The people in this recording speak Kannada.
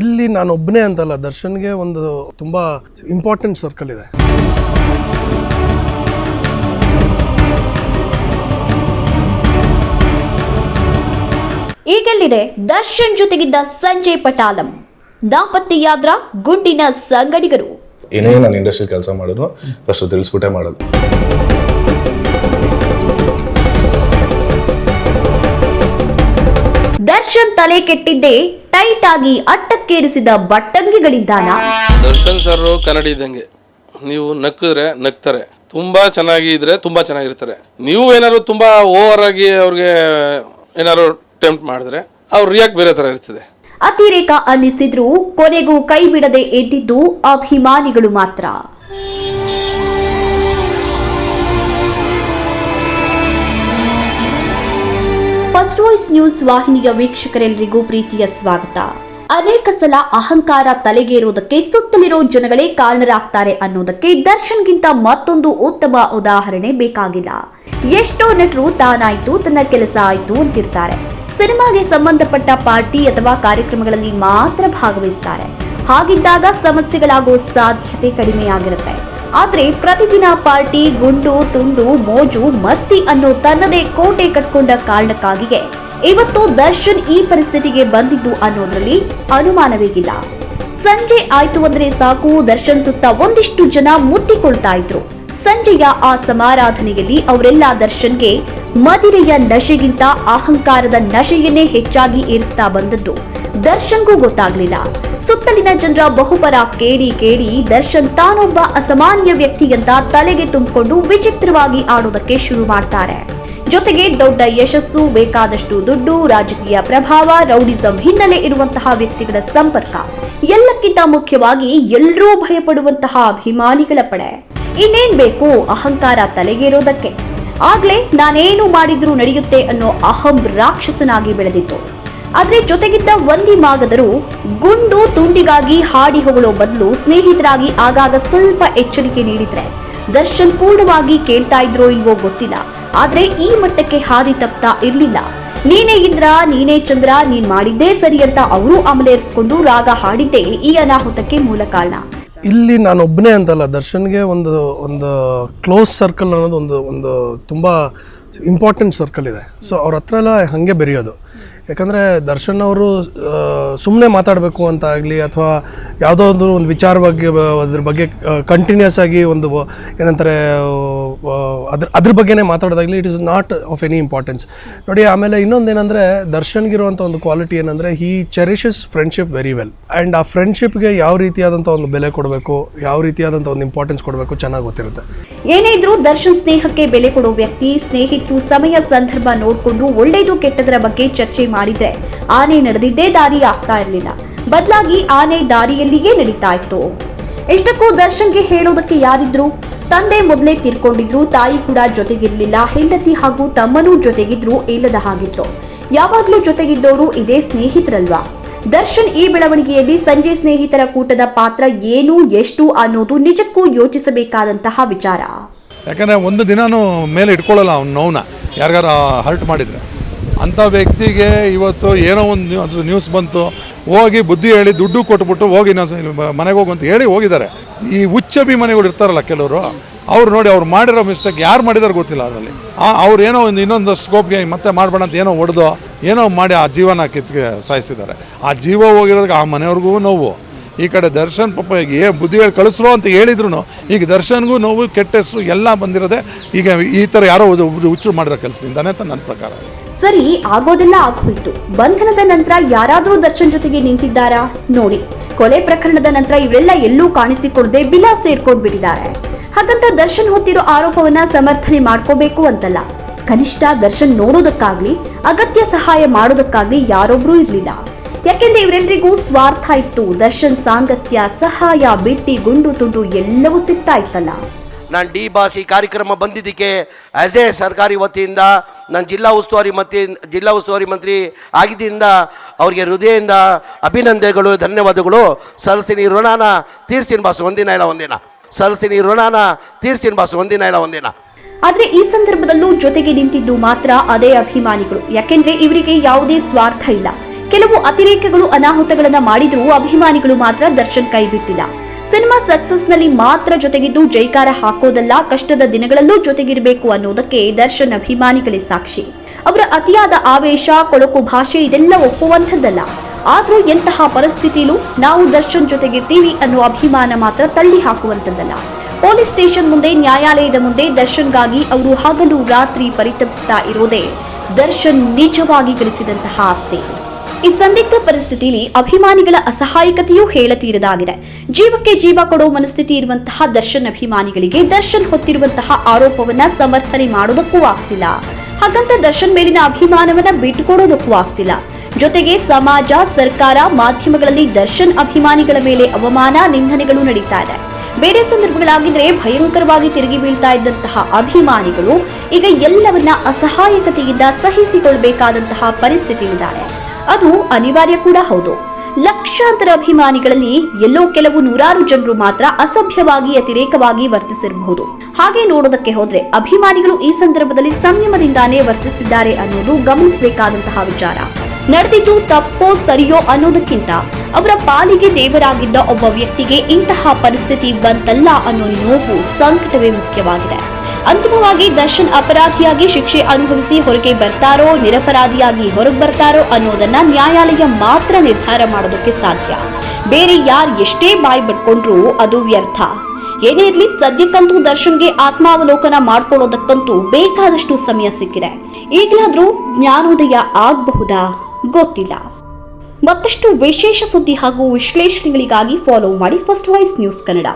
ಇಲ್ಲಿ ನಾನು ಒಬ್ಬನೇ ಅಂತಲ್ಲ ದರ್ಶನ್ಗೆ ಒಂದು ತುಂಬ ಇಂಪಾರ್ಟೆಂಟ್ ಸರ್ಕಲ್ ಇದೆ. ಈಗೆಲ್ಲಿದೆ? ದರ್ಶನ್ ಜೊತೆಗಿದ್ದ ಸಂಜಯ್ ಪಟಾಲಂ. ದಾಂಪತ್ಯಾದ್ರ ಗುಂಡಿನ ಸಂಗಡಿಗರು. ಏನೇ ನಾನು ಇಂಡಸ್ಟ್ರಿ ಕೆಲಸ ಮಾಡಿದ್ರು ಫಸ್ಟ್ ತಿಳಿಸ್ಬಿಟ್ಟೆ ಮಾಡೋದು. ದರ್ಶನ್ ತಲೆ ಕೆಟ್ಟಿದ್ದೇ ಟೈಟ್ ಆಗಿ ಅಟ್ಟಕ್ಕೇರಿಸಿದ ಬಟ್ಟಂಗಿಗಳಿದ್ದಾನ. ದರ್ಶನ್ ಸರ್ ಕನ್ನಡಿ ಇದ್ದಂಗೆ. ನೀವು ನಕ್ಕಿದ್ರೆ ನಗ್ತಾರೆ ತುಂಬಾ ಚೆನ್ನಾಗಿ ಇದ್ರೆ ತುಂಬಾ ಚೆನ್ನಾಗಿರ್ತಾರೆ. ನೀವು ಏನಾದ್ರು ತುಂಬಾ ಓವರ್ ಆಗಿ ಅವ್ರಿಗೆ ಏನಾದ್ರು ಟೆಂಪ್ಟ್ ಮಾಡಿದ್ರೆ ಅವ್ರು ರಿಯಾಕ್ಟ್ ಬೇರೆ ತರ ಇರ್ತದೆ. ಅತಿರೇಕ ಅನ್ನಿಸಿದ್ರು ಕೊನೆಗೂ ಕೈ ಬಿಡದೆ ಎದ್ದಿದ್ದು ಅಭಿಮಾನಿಗಳು ಮಾತ್ರ. ನ್ಯೂಸ್ ವಾಹಿನಿಯ ವೀಕ್ಷಕರೆಲ್ಲರಿಗೂ ಪ್ರೀತಿಯ ಸ್ವಾಗತ. ಅನೇಕ ಸಲ ಅಹಂಕಾರ ತಲೆಗೇರುವುದಕ್ಕೆ ಸುತ್ತಲಿರೋ ಜನಗಳೇ ಕಾರಣರಾಗ್ತಾರೆ ಅನ್ನೋದಕ್ಕೆ ದರ್ಶನ್ಗಿಂತ ಮತ್ತೊಂದು ಉತ್ತಮ ಉದಾಹರಣೆ ಬೇಕಾಗಿಲ್ಲ. ಎಷ್ಟೋ ನಟರು ತಾನಾಯ್ತು, ತನ್ನ ಕೆಲಸ ಆಯ್ತು ಅಂತಿರ್ತಾರೆ. ಸಿನಿಮಾಗೆ ಸಂಬಂಧಪಟ್ಟ ಪಾರ್ಟಿ ಅಥವಾ ಕಾರ್ಯಕ್ರಮಗಳಲ್ಲಿ ಮಾತ್ರ ಭಾಗವಹಿಸ್ತಾರೆ. ಹಾಗಿದ್ದಾಗ ಸಮಸ್ಯೆಗಳಾಗೋ ಸಾಧ್ಯತೆ ಕಡಿಮೆಯಾಗಿರುತ್ತೆ. ಆದ್ರೆ ಪ್ರತಿದಿನ ಪಾರ್ಟಿ, ಗುಂಡು, ತುಂಡು, ಮೋಜು, ಮಸ್ತಿ ಅನ್ನೋ ತನ್ನದೇ ಕೋಟೆ ಕಟ್ಕೊಂಡ ಕಾರಣಕ್ಕಾಗಿಯೇ ಇವತ್ತು ದರ್ಶನ್ ಈ ಪರಿಸ್ಥಿತಿಗೆ ಬಂದಿದ್ದು ಅನ್ನೋದ್ರಲ್ಲಿ ಅನುಮಾನವೇಗಿಲ್ಲ. ಸಂಜೆ ಆಯ್ತು ಅಂದ್ರೆ ಸಾಕು, ದರ್ಶನ್ ಸುತ್ತ ಒಂದಿಷ್ಟು ಜನ ಮುತ್ತಿಕೊಳ್ತಾ ಇದ್ರು. ಸಂಜೆಯ ಆ ಸಮಾರಾಧನೆಯಲ್ಲಿ ಅವರೆಲ್ಲ ದರ್ಶನ್ಗೆ ಮದಿರೆಯ ನಶೆಗಿಂತ ಅಹಂಕಾರದ ನಶೆಯನ್ನೇ ಹೆಚ್ಚಾಗಿ ಏರಿಸ್ತಾ ಬಂದದ್ದು. ದರ್ಶನ್ಗೂ ಗೊತ್ತಾಗ್ಲಿಲ್ಲ. ಸುತ್ತಲಿನ ಜನರ ಬಹುಪರ ಕೇಳಿ ಕೇಳಿ ದರ್ಶನ್ ತಾನೊಬ್ಬ ಅಸಾಮಾನ್ಯ ವ್ಯಕ್ತಿಯಂತ ತಲೆಗೆ ತುಂಬಿಕೊಂಡು ವಿಚಿತ್ರವಾಗಿ ಆಡೋದಕ್ಕೆ ಶುರು ಮಾಡ್ತಾರೆ. ಜೊತೆಗೆ ದೊಡ್ಡ ಯಶಸ್ಸು, ಬೇಕಾದಷ್ಟು ದುಡ್ಡು, ರಾಜಕೀಯ ಪ್ರಭಾವ, ರೌಡಿಸಂ ಹಿನ್ನೆಲೆ ಇರುವಂತಹ ವ್ಯಕ್ತಿಗಳ ಸಂಪರ್ಕ. ಎಲ್ಲಕ್ಕಿಂತ ಮುಖ್ಯವಾಗಿ ಎಲ್ಲರೂ ಭಯಪಡುವಂತಹ ಅಭಿಮಾನಿಗಳ ಪಡೆ. ಇನ್ನೇನ್ ಬೇಕು ಅಹಂಕಾರ ತಲೆಗೇರೋದಕ್ಕೆ. ಆಗ್ಲೇ ನಾನೇನು ಮಾಡಿದ್ರೂ ನಡೆಯುತ್ತೆ ಅನ್ನೋ ಅಹಂ ರಾಕ್ಷಸನಾಗಿ ಬೆಳೆದಿತ್ತು. ಆದ್ರೆ ಜೊತೆಗಿದ್ದ ಒಂದಿ ಮಾಗದರು ಗುಂಡು ತುಂಡಿಗಾಗಿ ಹಾಡಿ ಹೊಗಳೋ ಬದಲು ಸ್ನೇಹಿತರಾಗಿ ಆಗಾಗ ಸ್ವಲ್ಪ ಎಚ್ಚರಿಕೆ ನೀಡಿದ್ರೆ. ದರ್ಶನ್ ಪೂರ್ಣವಾಗಿ ಕೇಳ್ತಾ ಇದ್ರೋ ಇಲ್ವೋ ಗೊತ್ತಿಲ್ಲ. ಆದ್ರೆ ಈ ಮಟ್ಟಕ್ಕೆ ಹಾದಿ ತಪ್ತಾ ಇರ್ಲಿಲ್ಲ. ನೀನೇ ಇಂದ್ರ, ನೀನೇ ಚಂದ್ರ, ನೀನ್ ಮಾಡಿದ್ದೇ ಸರಿ ಅಂತ ಅವರು ಅಮಲೇರಿಸಿಕೊಂಡು ರಾಗ ಹಾಡಿದ್ದೇ ಈ ಅನಾಹುತಕ್ಕೆ ಮೂಲ ಕಾರಣ. ಇಲ್ಲಿ ನಾನು ಒಬ್ಬನೇ ಅಂತಲ್ಲ, ದರ್ಶನ್ಗೆ ಒಂದು ಒಂದು ಕ್ಲೋಸ್ ಸರ್ಕಲ್ ಅನ್ನೋದು ಒಂದು ಒಂದು ತುಂಬ ಇಂಪಾರ್ಟೆಂಟ್ ಸರ್ಕಲ್ ಇದೆ. ಸೊ ಅವ್ರ ಹತ್ರ ಎಲ್ಲ ಹಾಗೆ ಬೆರೆಯೋದು. ಯಾಕಂದರೆ ದರ್ಶನ್ ಅವರು ಸುಮ್ಮನೆ ಮಾತಾಡಬೇಕು ಅಂತ ಆಗಲಿ ಅಥವಾ ಯಾವುದೋ ಒಂದು ಒಂದು ವಿಚಾರ ಬಗ್ಗೆ, ಅದ್ರ ಬಗ್ಗೆ ಕಂಟಿನ್ಯೂಸ್ ಆಗಿ ಒಂದು, ಏನಂತಾರೆ ಅದ್ರ ಅದ್ರ ಬಗ್ಗೆನೇ ಮಾತಾಡೋದಾಗಲಿ it is not of any importance ನೋಡಿ, ಆಮೇಲೆ ಇನ್ನೊಂದೇನೆಂದರೆ ದರ್ಶನ್ಗಿರುವಂಥ ಒಂದು ಕ್ವಾಲಿಟಿ ಏನಂದರೆ he cherishes friendship very well and ಆ ಫ್ರೆಂಡ್ಶಿಪ್ಗೆ ಯಾವ ರೀತಿಯಾದಂಥ ಒಂದು ಬೆಲೆ ಕೊಡಬೇಕು, ಯಾವ ರೀತಿಯಾದಂಥ ಒಂದು ಇಂಪಾರ್ಟೆನ್ಸ್ ಕೊಡಬೇಕು ಚೆನ್ನಾಗಿ ಗೊತ್ತಿರುತ್ತೆ. ಏನೇ ಇದ್ರೂ ದರ್ಶನ್ ಸ್ನೇಹಕ್ಕೆ ಬೆಲೆ ಕೊಡೋ ವ್ಯಕ್ತಿ, ಸ್ನೇಹಿತರು ಸಮಯ, ಸಂದರ್ಭ ನೋಡಿಕೊಂಡು ಒಳ್ಳೆಯದು ಕೆಟ್ಟದರ ಬಗ್ಗೆ ಚರ್ಚೆ ಮಾಡಿದ್ರೆ ಆನೆ ನಡೆದಿದ್ದೇ ದಾರಿ ಆಗ್ತಾ ಇರಲಿಲ್ಲ. ಬದಲಾಗಿ ಆನೆ ದಾರಿಯಲ್ಲಿಯೇ ನಡೀತಾ ಇತ್ತು. ಎಷ್ಟಕ್ಕೂ ದರ್ಶನ್ಗೆ ಹೇಳೋದಕ್ಕೆ ಯಾರಿದ್ರು? ತಂದೆ ಮೊದಲೇ ತೀರ್ಕೊಂಡಿದ್ರು, ತಾಯಿ ಕೂಡ ಜೊತೆಗಿರ್ಲಿಲ್ಲ, ಹೆಂಡತಿ ಹಾಗೂ ತಮ್ಮನೂ ಜೊತೆಗಿದ್ರು ಇಲ್ಲದ ಹಾಗಿದ್ರು ಯಾವಾಗ್ಲೂ ಜೊತೆಗಿದ್ದವರು ಇದೇ ಸ್ನೇಹಿತರಲ್ವಾ? ದರ್ಶನ್ ಈ ಬೆಳವಣಿಗೆಯಲ್ಲಿ ಸಂಜೆ ಸ್ನೇಹಿತರ ಕೂಟದ ಪಾತ್ರ ಏನು, ಎಷ್ಟು ಅನ್ನೋದು ನಿಜಕ್ಕೂ ಯೋಚಿಸಬೇಕಾದಂತಹ ವಿಚಾರ. ಯಾಕಂದ್ರೆ ಒಂದು ದಿನಾನೂ ಮೇಲೆ ಇಟ್ಕೊಳ್ಳಲ್ಲ ಅವ್ನ ನೋವನ್ನ ಯಾರಿಗಾರ ಹರ್ಟ್ ಮಾಡಿದರೆ. ಅಂಥ ವ್ಯಕ್ತಿಗೆ ಇವತ್ತು ಏನೋ ಒಂದು ಅದು ನ್ಯೂಸ್ ಬಂತು, ಹೋಗಿ ಬುದ್ಧಿ ಹೇಳಿ ದುಡ್ಡು ಕೊಟ್ಬಿಟ್ಟು ಹೋಗಿ ಇನ್ನೊಂದು ಮನೆಗೆ ಹೋಗು ಅಂತ ಹೇಳಿ ಹೋಗಿದ್ದಾರೆ. ಈ ಉಚ್ಚಭಿಮಾನಿಗಳು ಇರ್ತಾರಲ್ಲ ಕೆಲವರು, ಅವ್ರು ನೋಡಿ ಅವ್ರು ಮಾಡಿರೋ ಮಿಸ್ಟೇಕ್ ಯಾರು ಮಾಡಿದಾರೆ ಗೊತ್ತಿಲ್ಲ ಅದರಲ್ಲಿ. ಅವ್ರು ಏನೋ ಒಂದು ಇನ್ನೊಂದು ಸ್ಕೋಪ್ಗೆ ಮತ್ತೆ ಮಾಡಬೇಡ ಅಂತ ಏನೋ ಹೊಡೆದು ಏನೋ ಮಾಡಿ ಆ ಜೀವನ ಕಿತ್ಗೆ ಸಾಯಿಸಿದ್ದಾರೆ. ಆ ಜೀವ ಹೋಗಿರೋದಕ್ಕೆ ಆ ಮನೆಯವ್ರಿಗೂ ನೋವು. ಈ ಕಡೆ ದರ್ಶನ್ ಪಾಪ ಈಗ ಏ ಬುದ್ಧಿ ಹೇಳಿ ಕಳಿಸ್ರು ಅಂತ ಹೇಳಿದ್ರು ಈಗ ದರ್ಶನ್ಗೂ ನೋವು, ಕೆಟ್ಟ ಎಲ್ಲ ಬಂದಿರೋದೆ, ಈಗ ಈ ಥರ ಯಾರೋ ಒಬ್ರು ಹುಚ್ಚು ಮಾಡಿರೋ ಕೆಲಸದಿಂದಾನೆ ಅಂತ ನನ್ನ ಪ್ರಕಾರ. ಸರಿ, ಆಗೋದೆಲ್ಲ ಆಗೋಯ್ತು. ಬಂಧನದ ನಂತರ ಯಾರಾದ್ರೂ ದರ್ಶನ್ ಜೊತೆಗೆ ನಿಂತಿದ್ದಾರಾ? ನೋಡಿ, ಕೊಲೆ ಪ್ರಕರಣದ ನಂತರ ಇವರೆಲ್ಲ ಎಲ್ಲೂ ಕಾಣಿಸಿಕೊಡದೆ ಬಿಲಾ ಸೇರ್ಕೊಂಡ್ಬಿಟ್ಟಿದ್ದಾರೆ ಹಾಗಂತ ದರ್ಶನ್ ಹೊತ್ತಿರೋ ಆರೋಪವನ್ನ ಸಮರ್ಥನೆ ಮಾಡ್ಕೋಬೇಕು ಅಂತಲ್ಲ. ಕನಿಷ್ಠ ದರ್ಶನ್ ನೋಡೋದಕ್ಕಾಗ್ಲಿ, ಅಗತ್ಯ ಸಹಾಯ ಮಾಡೋದಕ್ಕಾಗ್ಲಿ ಯಾರೊಬ್ರು ಇರ್ಲಿಲ್ಲ. ಯಾಕೆಂದ್ರೆ ಇವರೆಲ್ಲರಿಗೂ ಸ್ವಾರ್ಥ ಇತ್ತು. ದರ್ಶನ್ ಸಾಂಗತ್ಯ, ಸಹಾಯ, ಬಿಟ್ಟಿ, ಗುಂಡು ತುಂಡು ಎಲ್ಲವೂ ಸಿಗ್ತಾ ಇತ್ತಲ್ಲ. ನಾನು ಡಿ ಬಾಸಿ ಕಾರ್ಯಕ್ರಮ ಬಂದಿದ್ದಕ್ಕೆ ಆಸ್ ಎ ಸರ್ಕಾರಿ ವತಿಯಿಂದ ನಾನು ಜಿಲ್ಲಾ ಉಸ್ತುವಾರಿ ಮಂತ್ರಿ, ಜಿಲ್ಲಾ ಉಸ್ತುವಾರಿ ಮಂತ್ರಿ ಆಗಿದ್ದರಿಂದ ಅವರಿಗೆ ಹೃದಯದಿಂದ ಅಭಿನಂದನೆಗಳು, ಧನ್ಯವಾದಗಳು. ಸಲಸಿನಿ ಋಣಾನ ತೀರ್ಸ್ತೀನಿ ಬಾಸು, ಒಂದಿನ ಇಲ್ಲ, ಒಂದಿನ. ಸಲಸಿನಿ ಋಣಾನ ತೀರ್ಸ್ತೀನಿ ಬಾಸು, ಒಂದಿನ ಇಲ್ಲ, ಒಂದಿನ. ಆದರೆ ಈ ಸಂದರ್ಭದಲ್ಲೂ ಜೊತೆಗೆ ನಿಂತಿದ್ದು ಮಾತ್ರ ಅದೇ ಅಭಿಮಾನಿಗಳು. ಯಾಕೆಂದ್ರೆ ಇವರಿಗೆ ಯಾವುದೇ ಸ್ವಾರ್ಥ ಇಲ್ಲ. ಕೆಲವು ಅತಿರೇಕಗಳು ಅನಾಹುತಗಳನ್ನು ಮಾಡಿದರೂ ಅಭಿಮಾನಿಗಳು ಮಾತ್ರ ದರ್ಶನ್ ಕೈ ಬಿಟ್ಟಿಲ್ಲ. ಸಿನಿಮಾ ಸಕ್ಸಸ್ನಲ್ಲಿ ಮಾತ್ರ ಜೊತೆಗಿದ್ದು ಜೈಕಾರ ಹಾಕೋದಲ್ಲ, ಕಷ್ಟದ ದಿನಗಳಲ್ಲೂ ಜೊತೆಗಿರಬೇಕು ಅನ್ನೋದಕ್ಕೆ ದರ್ಶನ್ ಅಭಿಮಾನಿಗಳೇ ಸಾಕ್ಷಿ. ಅವರ ಅತಿಯಾದ ಆವೇಶ, ಕೊಳಕು ಭಾಷೆ ಇದೆಲ್ಲ ಒಪ್ಪುವಂಥದ್ದಲ್ಲ. ಆದರೂ ಎಂತಹ ಪರಿಸ್ಥಿತಿಲೂ ನಾವು ದರ್ಶನ್ ಜೊತೆಗಿರ್ತೀವಿ ಅನ್ನೋ ಅಭಿಮಾನ ಮಾತ್ರ ತಳ್ಳಿ ಹಾಕುವಂಥದ್ದಲ್ಲ. ಪೊಲೀಸ್ ಸ್ಟೇಷನ್ ಮುಂದೆ, ನ್ಯಾಯಾಲಯದ ಮುಂದೆ ದರ್ಶನ್ಗಾಗಿ ಅವರು ಹಗಲು ರಾತ್ರಿ ಪರಿತಪಿಸ್ತಾ ಇರೋದೇ ದರ್ಶನ್ ನಿಜವಾಗಿ ಗಳಿಸಿದಂತಹ ಆಸ್ತಿ. ಈ ಸಂದಿಗ್ಧ ಪರಿಸ್ಥಿತಿಯಲ್ಲಿ ಅಭಿಮಾನಿಗಳ ಅಸಹಾಯಕತೆಯೂ ಹೇಳತೀರದಾಗಿದೆ. ಜೀವಕ್ಕೆ ಜೀವ ಕೊಡೋ ಮನಸ್ಥಿತಿ ಇರುವಂತಹ ದರ್ಶನ್ ಅಭಿಮಾನಿಗಳಿಗೆ ದರ್ಶನ್ ಹೊತ್ತಿರುವಂತಹ ಆರೋಪವನ್ನ ಸಮರ್ಥನೆ ಮಾಡೋದಕ್ಕೂ ಆಗ್ತಿಲ್ಲ. ಹಾಗಂತ ದರ್ಶನ್ ಮೇಲಿನ ಅಭಿಮಾನವನ್ನ ಬಿಟ್ಟುಕೊಡೋದಕ್ಕೂ ಆಗ್ತಿಲ್ಲ. ಜೊತೆಗೆ ಸಮಾಜ, ಸರ್ಕಾರ, ಮಾಧ್ಯಮಗಳಲ್ಲಿ ದರ್ಶನ್ ಅಭಿಮಾನಿಗಳ ಮೇಲೆ ಅವಮಾನ, ನಿಂದನೆಗಳು ನಡೀತಾ ಇದೆ. ಬೇರೆ ಸಂದರ್ಭಗಳಾಗಿದ್ರೆ ಭಯಂಕರವಾಗಿ ತಿರುಗಿ ಬೀಳ್ತಾ ಇದ್ದಂತಹ ಅಭಿಮಾನಿಗಳು ಈಗ ಎಲ್ಲವನ್ನ ಅಸಹಾಯಕತೆಯಿಂದ ಸಹಿಸಿಕೊಳ್ಬೇಕಾದಂತಹ ಪರಿಸ್ಥಿತಿಯಿದ್ದಾರೆ ಅದು ಅನಿವಾರ್ಯ ಕೂಡ ಹೌದು. ಲಕ್ಷಾಂತರ ಅಭಿಮಾನಿಗಳಲ್ಲಿ ಎಲ್ಲೋ ಕೆಲವು ನೂರಾರು ಜನರು ಮಾತ್ರ ಅಸಭ್ಯವಾಗಿ, ಅತಿರೇಕವಾಗಿ ವರ್ತಿಸಿರಬಹುದು. ಹಾಗೆ ನೋಡೋದಕ್ಕೆ ಹೋದ್ರೆ ಅಭಿಮಾನಿಗಳು ಈ ಸಂದರ್ಭದಲ್ಲಿ ಸಂಯಮದಿಂದಾನೇ ವರ್ತಿಸಿದ್ದಾರೆ ಅನ್ನೋದು ಗಮನಿಸಬೇಕಾದಂತಹ ವಿಚಾರ. ನಡೆದಿದ್ದು ತಪ್ಪೋ ಸರಿಯೋ ಅನ್ನೋದಕ್ಕಿಂತ ಅವರ ಪಾಲಿಗೆ ದೇವರಾಗಿದ್ದ ಒಬ್ಬ ವ್ಯಕ್ತಿಗೆ ಇಂತಹ ಪರಿಸ್ಥಿತಿ ಬಂತಲ್ಲ ಅನ್ನೋ ನೋವು ಸಂಕಟವೇ ಮುಖ್ಯವಾಗಿದೆ. ಅಂತಿಮವಾಗಿ ದರ್ಶನ್ ಅಪರಾಧಿಯಾಗಿ ಶಿಕ್ಷೆ ಅನುಭವಿಸಿ ಹೊರಗೆ ಬರ್ತಾರೋ, ನಿರಪರಾಧಿಯಾಗಿ ಹೊರಗೆ ಬರ್ತಾರೋ ಅನ್ನೋದನ್ನ ನ್ಯಾಯಾಲಯ ಮಾತ್ರ ನಿರ್ಧಾರ ಮಾಡೋದಕ್ಕೆ ಸಾಧ್ಯ. ಬೇರೆ ಯಾರು ಎಷ್ಟೇ ಬಾಯಿ ಬಿಟ್ಕೊಂಡ್ರೂ ಅದು ವ್ಯರ್ಥ. ಏನೇ ಇರಲಿ, ಸದ್ಯಕ್ಕಂತೂ ದರ್ಶನ್ಗೆ ಆತ್ಮಾವಲೋಕನ ಮಾಡ್ಕೊಳ್ಳೋದಕ್ಕಂತೂ ಬೇಕಾದಷ್ಟು ಸಮಯ ಸಿಕ್ಕಿದೆ. ಈಗಲಾದ್ರೂ ಜ್ಞಾನೋದಯ ಆಗಬಹುದಾ? ಗೊತ್ತಿಲ್ಲ. ಮತ್ತಷ್ಟು ವಿಶೇಷ ಸುದ್ದಿ ಹಾಗೂ ವಿಶ್ಲೇಷಣೆಗಳಿಗಾಗಿ ಫಾಲೋ ಮಾಡಿ ಫಸ್ಟ್ ವಾಯ್ಸ್ ನ್ಯೂಸ್ ಕನ್ನಡ